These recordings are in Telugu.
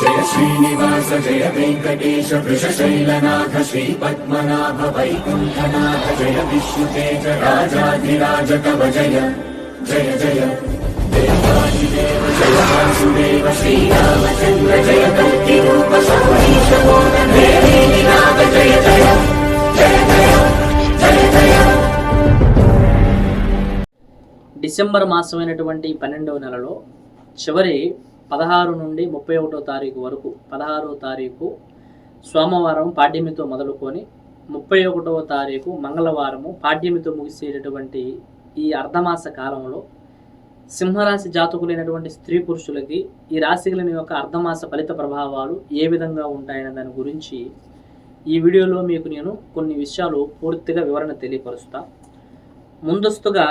జయ శ్రీనివాస జయ వెంకటేశ వృషశైలనాథ శ్రీ పద్మనాభ వైకుంఠనాథ జయ విష్ణుతేజ రాజాధిరాజ కవ జయ జయ జయ. దేవాదిదేవ జయ వాసుదేవ శ్రీరామచంద్ర జయ కల్కి రూప సౌరీశ నాథ జయ జయ జయ జయ జయ జయ. డిసెంబర్ మాసమైనటువంటి పన్నెండవ నెలలో చివరి పదహారు నుండి ముప్పై ఒకటో తారీఖు వరకు పదహారవ తారీఖు సోమవారం పాడ్యమితో మొదలుకొని ముప్పై ఒకటవ తారీఖు మంగళవారము పాడ్యమితో ముగిసేటటువంటి ఈ అర్ధమాస కాలంలో సింహరాశి జాతకులైనటువంటి స్త్రీ పురుషులకి ఈ రాశిగలని యొక్క అర్ధమాస ఫలిత ప్రభావాలు ఏ విధంగా ఉంటాయనే దాని గురించి ఈ వీడియోలో మీకు నేను కొన్ని విషయాలు పూర్తిగా వివరణ తెలియపరుస్తా. ముందస్తుగా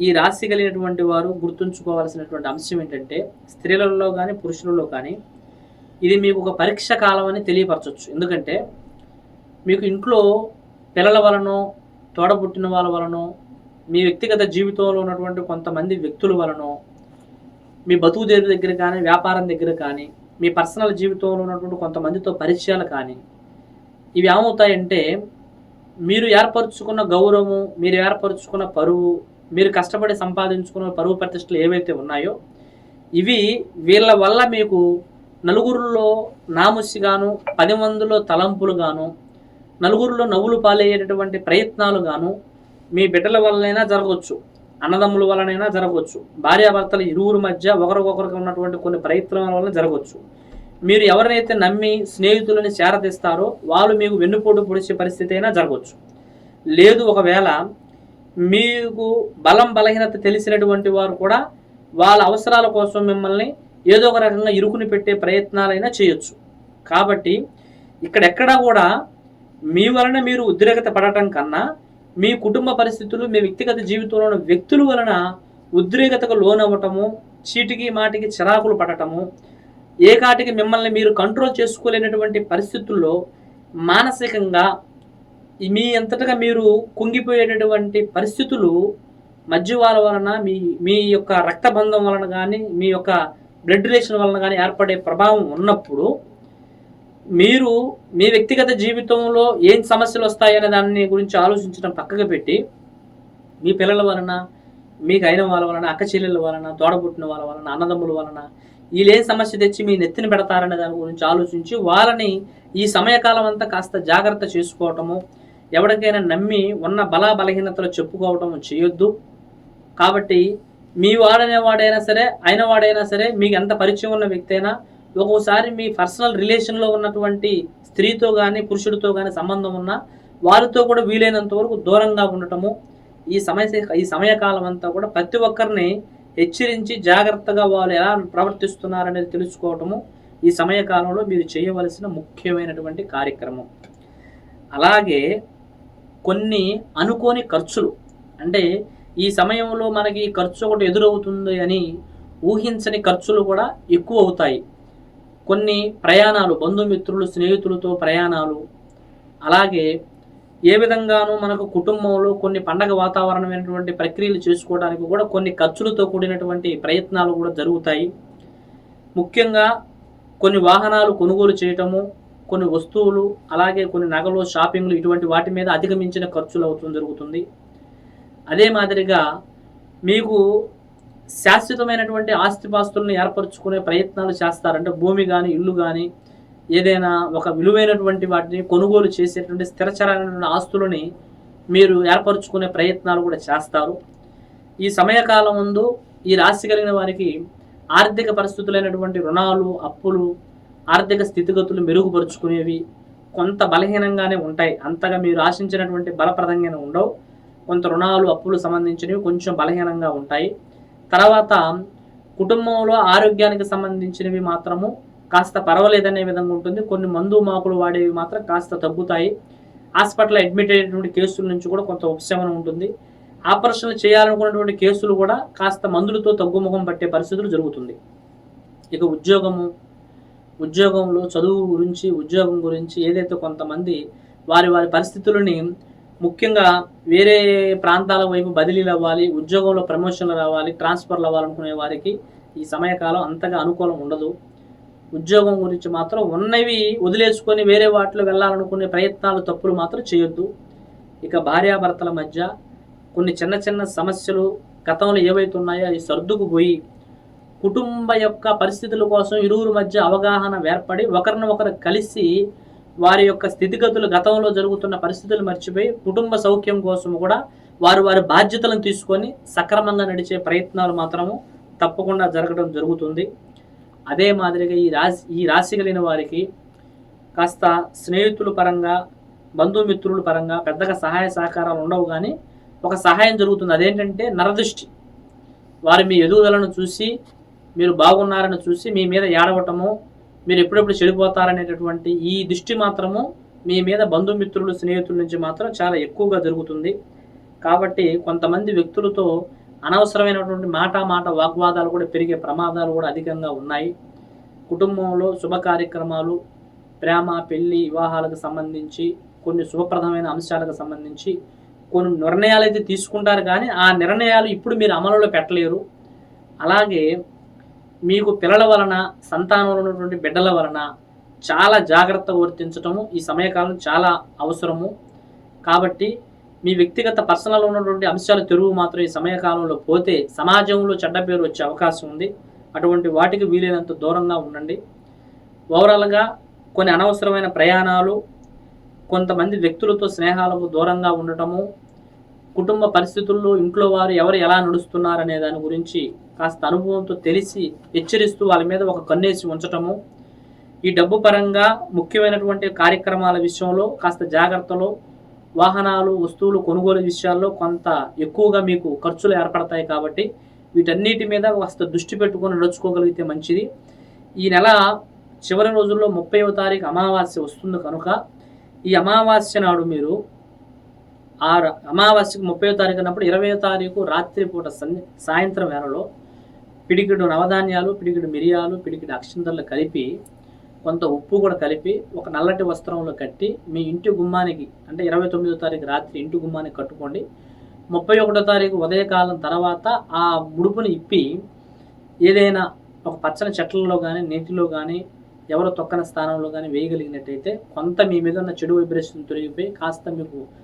ఈ రాశి కలిగినటువంటి వారు గుర్తుంచుకోవాల్సినటువంటి అంశం ఏంటంటే స్త్రీలలో కానీ పురుషులలో కానీ ఇది మీకు ఒక పరీక్ష కాలం అని తెలియపరచవచ్చు ఎందుకంటే మీకు ఇంట్లో పిల్లల వలనో తోడబుట్టిన వాళ్ళ వలనో మీ వ్యక్తిగత జీవితంలో ఉన్నటువంటి కొంతమంది వ్యక్తుల వలనో మీ బతుకు దేరు దగ్గర కానీ వ్యాపారం దగ్గర కానీ మీ పర్సనల్ జీవితంలో ఉన్నటువంటి కొంతమందితో పరిచయాలు కానీ ఇవి ఏమవుతాయంటే మీరు ఏర్పరచుకున్న గౌరవము మీరు ఏర్పరచుకున్న పరువు మీరు కష్టపడి సంపాదించుకున్న పరువు ప్రతిష్టలు ఏవైతే ఉన్నాయో ఇవి వీళ్ళ వల్ల మీకు నలుగురిలో నాముసిగాను పది మందిలో తలంపులుగాను నలుగురిలో నవ్వులు పాలయ్యేటటువంటి ప్రయత్నాలు గాను మీ బిడ్డల వల్లనైనా జరగవచ్చు అన్నదమ్ముల వలనైనా జరగవచ్చు భార్యాభర్తల ఇరువురు మధ్య ఒకరికొకరికి ఉన్నటువంటి కొన్ని ప్రయత్నాల వల్ల జరగవచ్చు. మీరు ఎవరినైతే నమ్మి స్నేహితులని చేరదీస్తారో వాళ్ళు మీకు వెన్నుపోటు పొడిచే పరిస్థితి అయినా జరగవచ్చు. లేదు ఒకవేళ మీకు బలం బలహీనత తెలిసినటువంటి వారు కూడా వాళ్ళ అవసరాల కోసం మిమ్మల్ని ఏదో ఒక రకంగా ఇరుకుని పెట్టే ప్రయత్నాలైనా చేయొచ్చు. కాబట్టి ఇక్కడెక్కడా కూడా మీ వలన మీరు ఉద్రేకత పడటం కన్నా మీ కుటుంబ పరిస్థితులు మీ వ్యక్తిగత జీవితంలో ఉన్న వ్యక్తుల వలన ఉద్రేకతకు లోనవ్వటము చీటికి మాటికి చిరాకులు పడటము ఏకాటికి మిమ్మల్ని మీరు కంట్రోల్ చేసుకోలేనటువంటి పరిస్థితుల్లో మానసికంగా మీ అంతటగా మీరు కుంగిపోయేటటువంటి పరిస్థితులు మద్యవాల వలన మీ మీ యొక్క రక్తబంధం వలన కానీ మీ యొక్క బ్లడ్ రిలేషన్ వలన కానీ ఏర్పడే ప్రభావం ఉన్నప్పుడు మీరు మీ వ్యక్తిగత జీవితంలో ఏం సమస్యలు వస్తాయనే దాని గురించి ఆలోచించడం పక్కకు పెట్టి మీ పిల్లల వలన మీకు అయిన వాళ్ళ వలన అక్క చెల్లెల వలన తోడబుట్టిన వాళ్ళ వలన అన్నదమ్ముల వలన వీళ్ళు ఏం సమస్య తెచ్చి మీ నెత్తిన పెడతారనే దాని గురించి ఆలోచించి వాళ్ళని ఈ సమయకాలం అంతా కాస్త జాగ్రత్త చేసుకోవటము ఎవరికైనా నమ్మి ఉన్న బల బలహీనతలు చెప్పుకోవటం చేయొద్దు. కాబట్టి మీ వాడనే వాడైనా సరే అయిన వాడైనా సరే మీకు ఎంత పరిచయం ఉన్న వ్యక్తి అయినా ఒక్కోసారి మీ పర్సనల్ రిలేషన్లో ఉన్నటువంటి స్త్రీతో కానీ పురుషుడితో కానీ సంబంధం ఉన్న వారితో కూడా వీలైనంత వరకు దూరంగా ఉండటము ఈ సమయ ఈ సమయకాలం అంతా కూడా ప్రతి ఒక్కరిని హెచ్చరించి జాగ్రత్తగా వాళ్ళు ఎలా ప్రవర్తిస్తున్నారనేది తెలుసుకోవటము ఈ సమయకాలంలో మీరు చేయవలసిన ముఖ్యమైనటువంటి కార్యక్రమం. అలాగే కొన్ని అనుకోని ఖర్చులు. అంటే ఈ సమయంలో మనకి ఖర్చు ఒకటి ఎదురవుతుంది అని ఊహించని ఖర్చులు కూడా ఎక్కువ అవుతాయి. కొన్ని ప్రయాణాలు బంధుమిత్రులు స్నేహితులతో ప్రయాణాలు. అలాగే ఏ విధంగానూ మనకు కుటుంబంలో కొన్ని పండగ వాతావరణమైనటువంటి ప్రక్రియలు చేసుకోవడానికి కూడా కొన్ని ఖర్చులతో కూడినటువంటి ప్రయత్నాలు కూడా జరుగుతాయి. ముఖ్యంగా కొన్ని వాహనాలు కొనుగోలు చేయటము కొన్ని వస్తువులు అలాగే కొన్ని నగలు షాపింగ్లు ఇటువంటి వాటి మీద అధిగమించిన ఖర్చులు అవుతుంది జరుగుతుంది. అదే మాదిరిగా మీకు శాశ్వతమైనటువంటి ఆస్తిపాస్తులను ఏర్పరచుకునే ప్రయత్నాలు చేస్తారంటే భూమి కానీ ఇల్లు కానీ ఏదైనా ఒక విలువైనటువంటి వాటిని కొనుగోలు చేసేటువంటి స్థిరచరమైనటువంటి ఆస్తులని మీరు ఏర్పరచుకునే ప్రయత్నాలు కూడా చేస్తారు. ఈ సమయకాలం ముందు ఈ రాశి కలిగిన వారికి ఆర్థిక పరిస్థితులైనటువంటి రుణాలు అప్పులు ఆర్థిక స్థితిగతులు మెరుగుపరుచుకునేవి కొంత బలహీనంగానే ఉంటాయి. అంతగా మీరు ఆశించినటువంటి బలప్రదంగానే ఉండవు. కొంత రుణాలు అప్పులు సంబంధించినవి కొంచెం బలహీనంగా ఉంటాయి. తర్వాత కుటుంబంలో ఆరోగ్యానికి సంబంధించినవి మాత్రము కాస్త పర్వాలేదనే విధంగా ఉంటుంది. కొన్ని మందు మాకులు వాడేవి మాత్రం కాస్త తగ్గుతాయి. హాస్పిటల్ అడ్మిట్ అయినటువంటి కేసుల నుంచి కూడా కొంత ఉపశమనం ఉంటుంది. ఆపరేషన్లు చేయాలనుకున్నటువంటి కేసులు కూడా కాస్త మందులతో తగ్గుముఖం పట్టే పరిస్థితులు జరుగుతుంది. ఇక ఉద్యోగము ఉద్యోగంలో చదువు గురించి ఉద్యోగం గురించి ఏదైతే కొంతమంది వారి వారి పరిస్థితులని ముఖ్యంగా వేరే ప్రాంతాల వైపు బదిలీలు అవ్వాలి ఉద్యోగంలో ప్రమోషన్లు రావాలి ట్రాన్స్ఫర్లు అవ్వాలనుకునే వారికి ఈ సమయకాలం అంతగా అనుకూలం ఉండదు. ఉద్యోగం గురించి మాత్రం ఉన్నవి వదిలేసుకొని వేరే వాటిలో వెళ్ళాలనుకునే ప్రయత్నాలు తప్పులు మాత్రం చేయొద్దు. ఇక భార్యాభర్తల మధ్య కొన్ని చిన్న చిన్న సమస్యలు గతంలో ఏవైతే ఉన్నాయో అవి సర్దుకుపోయి కుటుంబ యొక్క పరిస్థితుల కోసం ఇరువురు మధ్య అవగాహన ఏర్పడి ఒకరిని ఒకరు కలిసి వారి యొక్క స్థితిగతులు గతంలో జరుగుతున్న పరిస్థితులు మర్చిపోయి కుటుంబ సౌఖ్యం కోసం కూడా వారు వారి బాధ్యతలను తీసుకొని సక్రమంగా నడిచే ప్రయత్నాలు మాత్రము తప్పకుండా జరగడం జరుగుతుంది. అదే మాదిరిగా ఈ రాశి ఈ రాశి కలిగిన వారికి కాస్త స్నేహితుల పరంగా బంధుమిత్రుల పరంగా పెద్దగా సహాయ సహకారాలు ఉండవు కానీ ఒక సహాయం జరుగుతుంది. అదేంటంటే నరదృష్టి. వారు మీ ఎదుగుదలను చూసి మీరు బాగున్నారని చూసి మీ మీద ఏడవటము మీరు ఎప్పుడెప్పుడు చెడిపోతారనేటటువంటి ఈ దృష్టి మాత్రము మీ మీద బంధుమిత్రులు స్నేహితుల నుంచి మాత్రం చాలా ఎక్కువగా జరుగుతుంది. కాబట్టి కొంతమంది వ్యక్తులతో అనవసరమైనటువంటి మాట మాట వాగ్వాదాలు కూడా పెరిగే ప్రమాదాలు కూడా అధికంగా ఉన్నాయి. కుటుంబంలో శుభ కార్యక్రమాలు ప్రేమ పెళ్ళి వివాహాలకు సంబంధించి కొన్ని శుభప్రదమైన అంశాలకు సంబంధించి కొన్ని నిర్ణయాలు అయితే తీసుకుంటారు కానీ ఆ నిర్ణయాలు ఇప్పుడు మీరు అమలులో పెట్టలేరు. అలాగే మీకు పిల్లల వలన సంతానంలో ఉన్నటువంటి బిడ్డల వలన చాలా జాగ్రత్తగా వర్తించటము ఈ సమయకాలం చాలా అవసరము. కాబట్టి మీ వ్యక్తిగత పర్సనల్ ఉన్నటువంటి అంశాలు తెరువు మాత్రం ఈ సమయకాలంలో పోతే సమాజంలో చెడ్డ పేరు వచ్చే అవకాశం ఉంది. అటువంటి వాటికి వీలైనంత దూరంగా ఉండండి. ఓవరాల్గా కొన్ని అనవసరమైన ప్రయాణాలు కొంతమంది వ్యక్తులతో స్నేహాలకు దూరంగా ఉండటము కుటుంబ పరిస్థితుల్లో ఇంట్లో వారు ఎవరు ఎలా నడుస్తున్నారనే దాని గురించి కాస్త అనుభవంతో తెలిసి హెచ్చరిస్తూ వాళ్ళ మీద ఒక కన్నేసి ఉంచటము. ఈ డబ్బు పరంగా ముఖ్యమైనటువంటి కార్యక్రమాల విషయంలో కాస్త జాగ్రత్తలో వాహనాలు వస్తువులు కొనుగోలు విషయాల్లో కొంత ఎక్కువగా మీకు ఖర్చులు ఏర్పడతాయి కాబట్టి వీటన్నిటి మీద కాస్త దృష్టి పెట్టుకొని నడుచుకోగలిగితే మంచిది. ఈ నెల చివరి రోజుల్లో ముప్పైవ తారీఖు అమావాస్య వస్తుంది కనుక ఈ అమావాస్య నాడు మీరు ఆ ర- అమావాస్యకు ముప్పై తారీఖు అన్నప్పుడు ఇరవై తారీఖు రాత్రిపూట సన్ సాయంత్రం వేళలో పిడికిడు నవధాన్యాలు పిడికిడు మిరియాలు పిడికిడు అక్షంతలు కలిపి కొంత ఉప్పు కూడా కలిపి ఒక నల్లటి వస్త్రంలో కట్టి మీ ఇంటి గుమ్మానికి అంటే ఇరవై తొమ్మిదో తారీఖు రాత్రి ఇంటి గుమ్మానికి కట్టుకోండి. ముప్పై ఒకటో తారీఖు ఉదయకాలం తర్వాత ఆ ముడుపుని ఇప్పి ఏదైనా ఒక పచ్చని చెట్లలో కానీ నీటిలో కానీ ఎవరు తొక్కని స్థానంలో కానీ వేయగలిగినట్టయితే కొంత మీ మీద ఉన్న చెడు వైబ్రేషన్ తొలగిపోయి కాస్త మీకు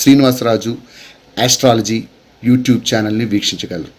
శ్రీనివాసరాజు ఆస్ట్రాలజీ యూట్యూబ్ ఛానల్ని వీక్షించగలరు.